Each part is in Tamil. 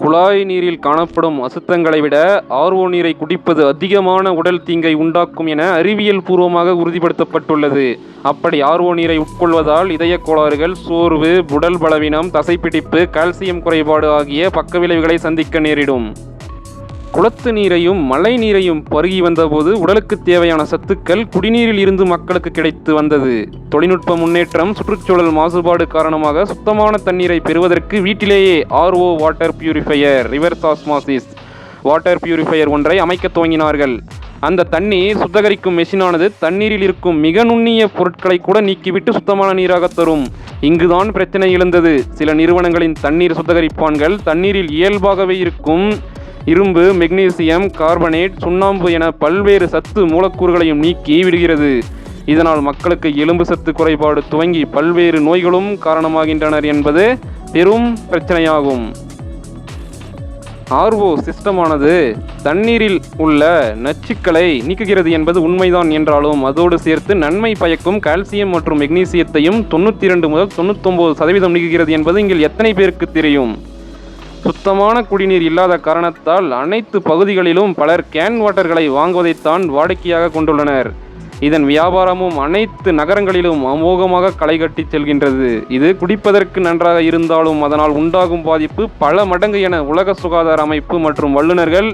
குழாய் நீரில் காணப்படும் அசுத்தங்களை விட ஆர்வோ நீரை குடிப்பது அதிகமான உடல் தீங்கை உண்டாக்கும் என அறிவியல் பூர்வமாக உறுதிப்படுத்தப்பட்டுள்ளது. அப்படி ஆர்வோ நீரை உட்கொள்வதால் இதய கோளாறுகள் சோர்வு உடல் பலவீனம் தசைப்பிடிப்பு கால்சியம் குறைபாடு ஆகிய பக்கவிளைவுகளை சந்திக்க நேரிடும். குளத்து நீரையும் மழை நீரையும் பருகி வந்தபோது உடலுக்கு தேவையான சத்துக்கள் குடிநீரில் இருந்து மக்களுக்கு கிடைத்து வந்தது. தொழில்நுட்ப முன்னேற்றம் சுற்றுச்சூழல் மாசுபாடு காரணமாக சுத்தமான தண்ணீரை பெறுவதற்கு வீட்டிலேயே RO water purifier reverse osmosis water purifier ஒன்றை அமைக்க துவங்கினார்கள். அந்த தண்ணீர் சுத்தகரிக்கும் மெஷினானது தண்ணீரில் இருக்கும் மிக நுண்ணிய பொருட்களை கூட நீக்கிவிட்டு சுத்தமான நீராக தரும். இங்குதான் பிரச்சனை எழுந்தது. சில நிறுவனங்களின் தண்ணீர் சுத்தகரிப்பான்கள் தண்ணீரில் இயல்பாகவே இருக்கும் இரும்பு மெக்னீசியம் கார்பனேட் சுண்ணாம்பு என பல்வேறு சத்து மூலக்கூறுகளையும் நீக்கி விடுகிறது. இதனால் மக்களுக்கு எலும்பு சத்து குறைபாடு துவங்கி பல்வேறு நோய்களும் காரணமாகின்றனர் என்பது பெரும் பிரச்சனையாகும். ஆர்ஓ சிஸ்டமானது தண்ணீரில் உள்ள நச்சுக்களை நீக்குகிறது என்பது உண்மைதான் என்றாலும் அதோடு சேர்த்து நன்மை பயக்கும் கால்சியம் மற்றும் மெக்னீசியத்தையும் தொண்ணூற்றி இரண்டு முதல் தொண்ணூத்தொம்பது சதவீதம் நீக்குகிறது என்பது இங்கே எத்தனை பேருக்கு தெரியும்? சுத்தமான குடிநீர் இல்லாத காரணத்தால் அனைத்து பகுதிகளிலும் பலர் கேன் வாட்டர்களை வாங்குவதைத்தான் வாடிக்கையாக கொண்டுள்ளனர். இதன் வியாபாரமும் அனைத்து நகரங்களிலும் அமோகமாக களைகட்டி செல்கின்றது. இது குடிப்பதற்கு நன்றாக இருந்தாலும் அதனால் உண்டாகும் பாதிப்பு பல மடங்கு என உலக சுகாதார அமைப்பு மற்றும் வல்லுநர்கள்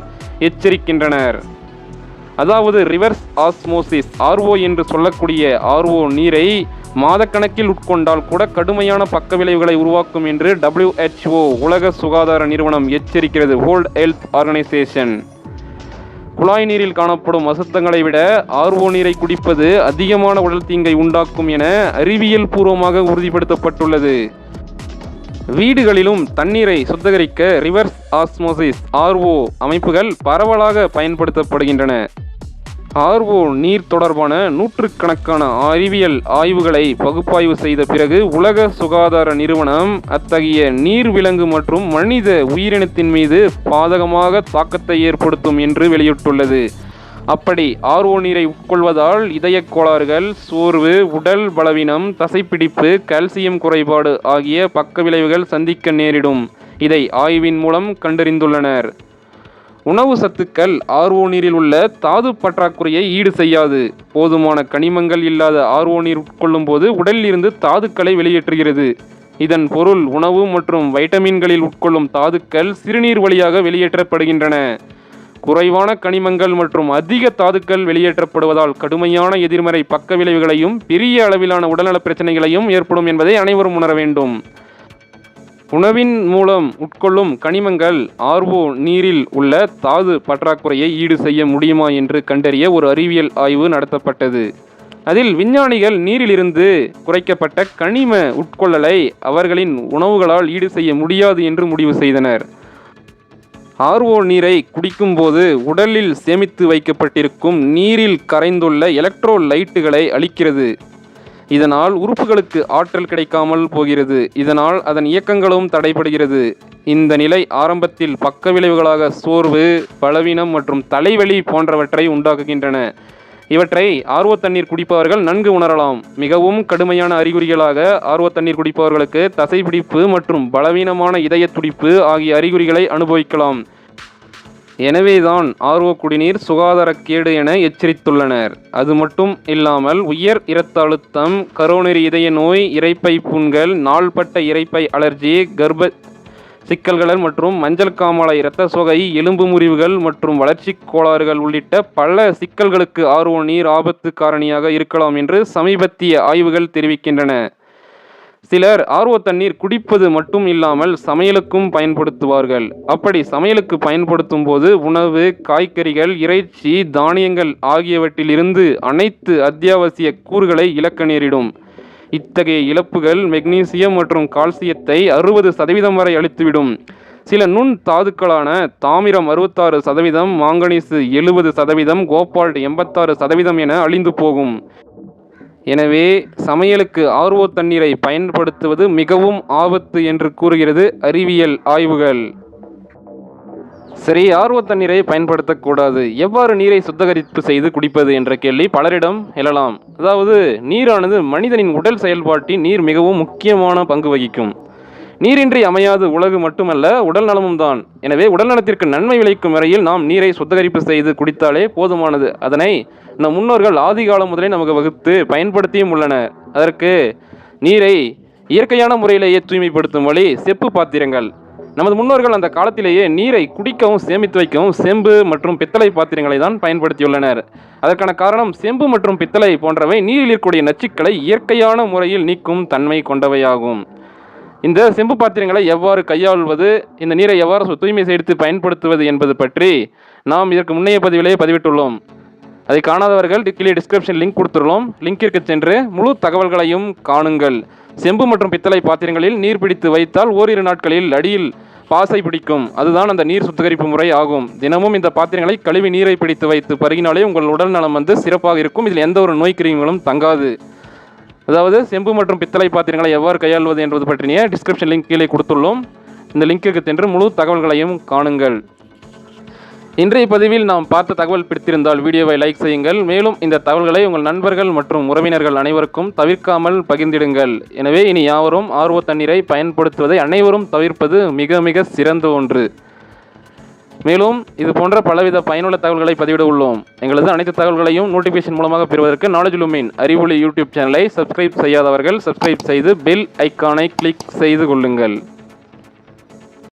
எச்சரிக்கின்றனர். அதாவது ரிவர்ஸ் ஆஸ்மோசிஸ் ஆர்ஓ என்று சொல்லக்கூடிய ஆர்ஓ நீரை மாதக்கணக்கில் உட்கொண்டால் கூட கடுமையான பக்க விளைவுகளை உருவாக்கும் என்று டபிள்யூஹெச்ஓ உலக சுகாதார நிறுவனம் எச்சரிக்கிறது வேர்ல்ட் ஹெல்த் ஆர்கனைசேஷன் குழாய் நீரில் காணப்படும் அசுத்தங்களை விட ஆர்ஓ நீரை குடிப்பது அதிகமான உடல் தீங்கை உண்டாக்கும் என அறிவியல் பூர்வமாக உறுதிப்படுத்தப்பட்டுள்ளது. வீடுகளிலும் தண்ணீரை சுத்திகரிக்க ரிவர்ஸ் ஆஸ்மோசிஸ் ஆர்ஓ அமைப்புகள் பரவலாக பயன்படுத்தப்படுகின்றன. ஆர்ஓ நீர் தொடர்பான நூற்றுக்கணக்கான அறிவியல் ஆய்வுகளை பகுப்பாய்வு செய்த பிறகு உலக சுகாதார நிறுவனம் அத்தகைய நீர் விலங்கு மற்றும் மனித உயிரினத்தின் மீது பாதகமாக தாக்கத்தை ஏற்படுத்தும் என்று வெளியிட்டுள்ளது. அப்படி ஆர்ஓ நீரை உட்கொள்வதால் இதயக் கோளாறுகள் சோர்வு உடல் பலவீனம் தசைப்பிடிப்பு கால்சியம் குறைபாடு ஆகிய பக்க விளைவுகள் சந்திக்க நேரிடும். இதை ஆய்வின் மூலம் கண்டறிந்துள்ளனர். உணவு சத்துக்கள் ஆர்ஓ நீரில் உள்ள தாது பற்றாக்குறையை ஈடு செய்யாது. போதுமான கனிமங்கள் இல்லாத ஆர்ஓ நீர் உட்கொள்ளும் போது உடலில் இருந்து தாதுக்களை வெளியேற்றுகிறது. இதன் பொருள் உணவு மற்றும் வைட்டமின்களில் உட்கொள்ளும் தாதுக்கள் சிறுநீர் வழியாக வெளியேற்றப்படுகின்றன. குறைவான கனிமங்கள் மற்றும் அதிக தாதுக்கள் வெளியேற்றப்படுவதால் கடுமையான எதிர்மறை பக்க விளைவுகளையும் பெரிய அளவிலான உடல்நலப் பிரச்சனைகளையும் ஏற்படும் என்பதை அனைவரும் உணர வேண்டும். உணவின் மூலம் உட்கொள்ளும் கனிமங்கள் ஆர்வோ நீரில் உள்ள தாது பற்றாக்குறையை ஈடு செய்ய முடியுமா என்று கண்டறிய ஒரு அறிவியல் ஆய்வு நடத்தப்பட்டது. அதில் விஞ்ஞானிகள் நீரிலிருந்து குறைக்கப்பட்ட கனிம உட்கொள்ளலை அவர்களின் உணவுகளால் ஈடு செய்ய முடியாது என்று முடிவு செய்தனர். ஆர்வோ நீரை குடிக்கும்போது உடலில் சேமித்து வைக்கப்பட்டிருக்கும் நீரில் கரைந்துள்ள எலக்ட்ரோலைட்டுகளை அளிக்கிறது இதனால் உறுப்புகளுக்கு ஆற்றல் கிடைக்காமல் போகிறது. இதனால் அதன் இயக்கங்களும் தடைபடுகிறது. இந்த நிலை ஆரம்பத்தில் பக்க விளைவுகளாக சோர்வு பலவீனம் மற்றும் தலைவலி போன்றவற்றை உண்டாக்குகின்றன. இவற்றை ஆர்வ தண்ணீர் குடிப்பவர்கள் நன்கு உணரலாம். மிகவும் கடுமையான அறிகுறிகளாக ஆர்வ தண்ணீர் குடிப்பவர்களுக்கு தசைப்பிடிப்பு மற்றும் பலவீனமான இதய துடிப்பு ஆகிய அறிகுறிகளை அனுபவிக்கலாம். எனவேதான் ஆர்வ குடிநீர் சுகாதாரக்கேடு என எச்சரித்துள்ளனர். அது மட்டும் இல்லாமல் உயர் இரத்த அழுத்தம் கரோனரி இதய நோய் இறைப்பை புண்கள் நாள்பட்ட இறைப்பை அலர்ஜி கர்ப்ப சிக்கல்கள் மற்றும் மஞ்சள் காமாலை இரத்த சோகை எலும்பு முறிவுகள் மற்றும் வளர்ச்சிக் கோளாறுகள் உள்ளிட்ட பல சிக்கல்களுக்கு ஆர்வ நீர் ஆபத்து காரணியாக இருக்கலாம் என்று சமீபத்திய ஆய்வுகள் தெரிவிக்கின்றன. சிலர் ஆர்வ தண்ணீர் குடிப்பது மட்டும் இல்லாமல் சமையலுக்கும் பயன்படுத்துவார்கள். அப்படி சமையலுக்கு பயன்படுத்தும் போது உணவு காய்கறிகள் இறைச்சி தானியங்கள் ஆகியவற்றிலிருந்து அனைத்து அத்தியாவசிய கூறுகளை இழக்க நேரிடும். இத்தகைய இழப்புகள் மெக்னீசியம் மற்றும் கால்சியத்தை அறுபது சதவீதம் வரை அளித்துவிடும் சில நுண் தாதுக்களான தாமிரம் அறுபத்தாறு சதவீதம் மாங்கனீசு எழுபது சதவீதம் கோபால்ட் எண்பத்தாறு சதவீதம் என அழிந்து போகும். எனவே சமையலுக்கு ஆர்ஓ தண்ணீரை பயன்படுத்துவது மிகவும் ஆபத்து என்று கூறுகிறது அறிவியல் ஆய்வுகள். சரி ஆர்ஓ தண்ணீரை பயன்படுத்தக்கூடாது. எவ்வாறு நீரை சுத்திகரிப்பு செய்து குடிப்பது என்ற கேள்வி பலரிடம் எழலாம். அதாவது நீரானது மனிதனின் உடல் செயல்பாட்டில் நீர் மிகவும் முக்கியமான பங்கு வகிக்கும். நீரின்றி அமையாது உலகு மட்டுமல்ல உடல் நலமும் தான். எனவே உடல் நலத்திற்கு நன்மை விளைக்கும் வரையில் நாம் நீரை சுத்திகரிப்பு செய்து குடித்தாலே போதுமானது. அதனை நம் முன்னோர்கள் ஆதி காலம் முதலே நமக்கு வகுத்து பயன்படுத்தியும் உள்ளனர் அதற்கு நீரை இயற்கையான முறையிலேயே தூய்மைப்படுத்தும் வழி செப்பு பாத்திரங்கள். நமது முன்னோர்கள் அந்த காலத்திலேயே நீரை குடிக்கவும் சேமித்து வைக்கவும் செம்பு மற்றும் பித்தளை பாத்திரங்களை தான் பயன்படுத்தியுள்ளனர். அதற்கான காரணம் செம்பு மற்றும் பித்தளை போன்றவை நீரில் இருக்கக்கூடிய நச்சுக்களை இயற்கையான முறையில் நீக்கும் தன்மை கொண்டவையாகும். இந்த செம்பு பாத்திரங்களை எவ்வாறு கையாள்வது இந்த நீரை எவ்வாறு தூய்மை செய்து பயன்படுத்துவது என்பது பற்றி நாம் இதற்கு முன்னைய பதிவிலேயே பதிவிட்டுள்ளோம். அதை காணாதவர்கள் கீழே டிஸ்கிரிப்ஷன் லிங்க் கொடுத்துள்ளோம். லிங்கிற்கு சென்று முழு தகவல்களையும் காணுங்கள். செம்பு மற்றும் பித்தளை பாத்திரங்களில் நீர் பிடித்து வைத்தால் ஓரிரு நாட்களில் அடியில் பாசை பிடிக்கும். அதுதான் அந்த நீர் சுத்திகரிப்பு முறை ஆகும். தினமும் இந்த பாத்திரங்களை கழுவி நீரை பிடித்து வைத்து பருகினாலே உங்கள் உடல் நலம் வந்து சிறப்பாக இருக்கும். இதில் எந்த ஒரு நோய் கிருமிகளும் தங்காது. அதாவது செம்பு மற்றும் பித்தளை பாத்திரங்களை எவ்வாறு கையாள்வது என்பது பற்றிய டிஸ்கிரிப்ஷன் லிங்க் கீழே கொடுத்துள்ளோம். இந்த லிங்கிற்கு சென்று முழு தகவல்களையும் காணுங்கள். இன்றைய பதிவில் நாம் பார்த்த தகவல் பிடித்திருந்தால் வீடியோவை லைக் செய்யுங்கள். மேலும் இந்த தகவல்களை உங்கள் நண்பர்கள் மற்றும் உறவினர்கள் அனைவருக்கும் தவிர்க்காமல் பகிர்ந்திடுங்கள். எனவே இனி யாவரும் ஆர்வ தண்ணீரை பயன்படுத்துவதை அனைவரும் தவிர்ப்பது மிக மிக சிறந்த ஒன்று. மேலும் இது போன்ற பலவித பயனுள்ள தகவல்களை பதிவிட உள்ளோம். எங்களது அனைத்து தகவல்களையும் நோட்டிஃபிகேஷன் மூலமாக பெறுவதற்கு நாலேஜ் லுமின் அறிவொளி யூடியூப் சேனலை சப்ஸ்கிரைப் செய்யாதவர்கள் சப்ஸ்கிரைப் செய்து பெல் ஐக்கானை கிளிக் செய்து கொள்ளுங்கள்.